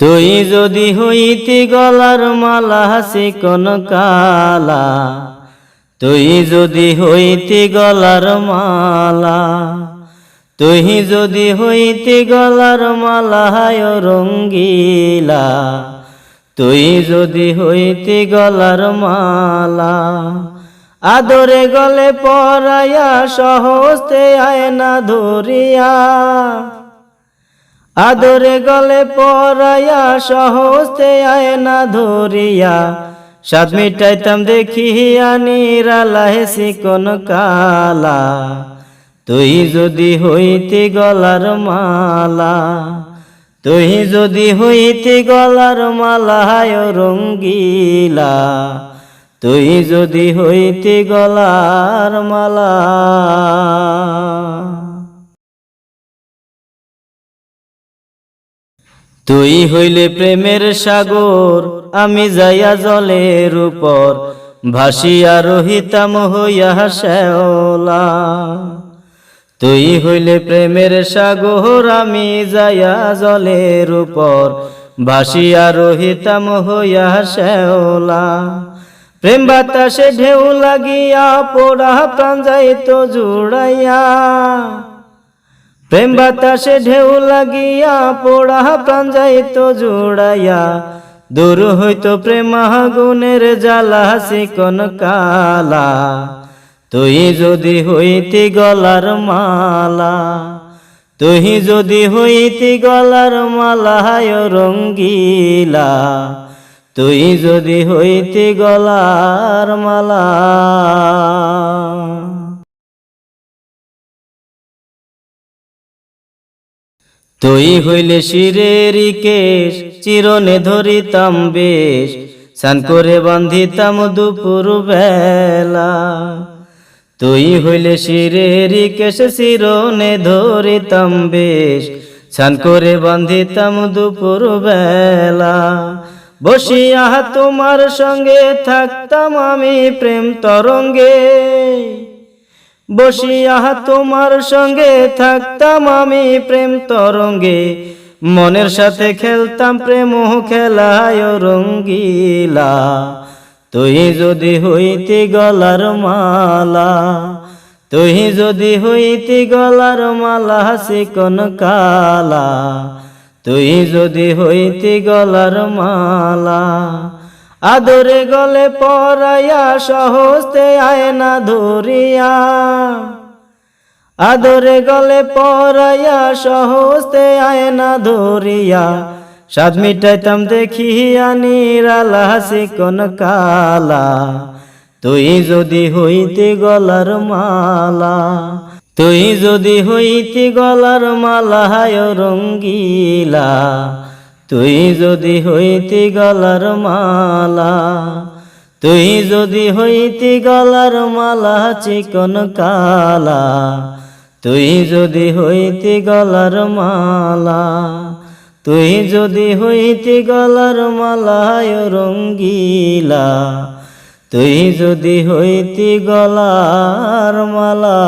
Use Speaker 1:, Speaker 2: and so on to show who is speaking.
Speaker 1: তুই যদি হইতি গলার মালা হাসি কোন কালা, তুই যদি হইতি গলার মালা, তুই যদি হইতি গলার মালা হায় রঙ্গিলা, তুই যদি হইতি গলার মালা। আদরে গলে পরাইয়া সহস্তে আয় না ধরিয়া আদরে গলে পরাইয়া সহস্তে আয় না ধরিয়া। সাত মিটাইতাম দেখিয়া নিরালা হেসি কোন কালা। তুই যদি হইতি গলার মালা, তুই যদি হইতি গলার মালা, হায় রঙ্গিলা। তুই যদি হইতি গলার মালা। তুই হইলে প্রেমের সাগর, আমি যাইয়া জলের উপর, ভাসিয়া রহিতাম হইয়া শ্যাওলা। তুই হইলে প্রেমের সাগর, আমি যাইয়া জলের উপর, ভাসিয়া রহিতাম হইয়া শ্যাওলা। প্রেম বাতাসে ঢেউ লাগিয়া, পোড়া প্রাণ যাইত জুড়াইয়া। প্রেম বাতাসে ঢেউ লাগিয়া পোড়া প্রাণ যাইত জুড়াইয়া। দূর হইতো প্রেম আগুনের জ্বালা কোন কালা। তুই যদি হইতি গলার মালা, তুই যদি হইতি গলার মালা, হায় রঙ্গিলা। তুই যদি হইতি গলার মালা। তুই হইলে শিরের কেশ, চিরনে ধরিতাম বেশ, স্নান করে বান্ধিতাম দুপুর বেলা তুই হইলে শিরের কেশ, চিরনে ধরিতাম বেশ, স্নান করে বান্ধিতাম দুপুর বেলা বসিয়া তোমার সঙ্গে থাকতাম আমি প্রেম তরঙ্গে। বসিয়া তোমার সঙ্গে থাকতাম আমি প্রেম তরঙ্গে। মনের সাথে খেলতাম প্রেম খেলায় রঙ্গিলা। তুই যদি হইতি গলার মালা, তুই যদি হইতি গলার মালা হাসি কোন কালা। তুই যদি হইতি গলার মালা আদরে গলে পরাইয়া সহস্তে আয় না ধরিয়া। আদরে গলে পরাইয়া সহস্তে আয় না ধরিয়া। সাত মিটাইতাম দেখিয়া নিরালা কোন কালা। তুই যদি হইতি গলার মালা, তুই যদি হইতি গলার মালা, হায় রঙ্গিলা। তুই যদি হইতি গলার মালা, তুই যদি হইতি গলার মালা চিকন কালা, তুই যদি হইতি গলার মালা, তুই যদি হইতি গলার মালা রঙ্গিলা, তুই যদি হইতি গলার মালা।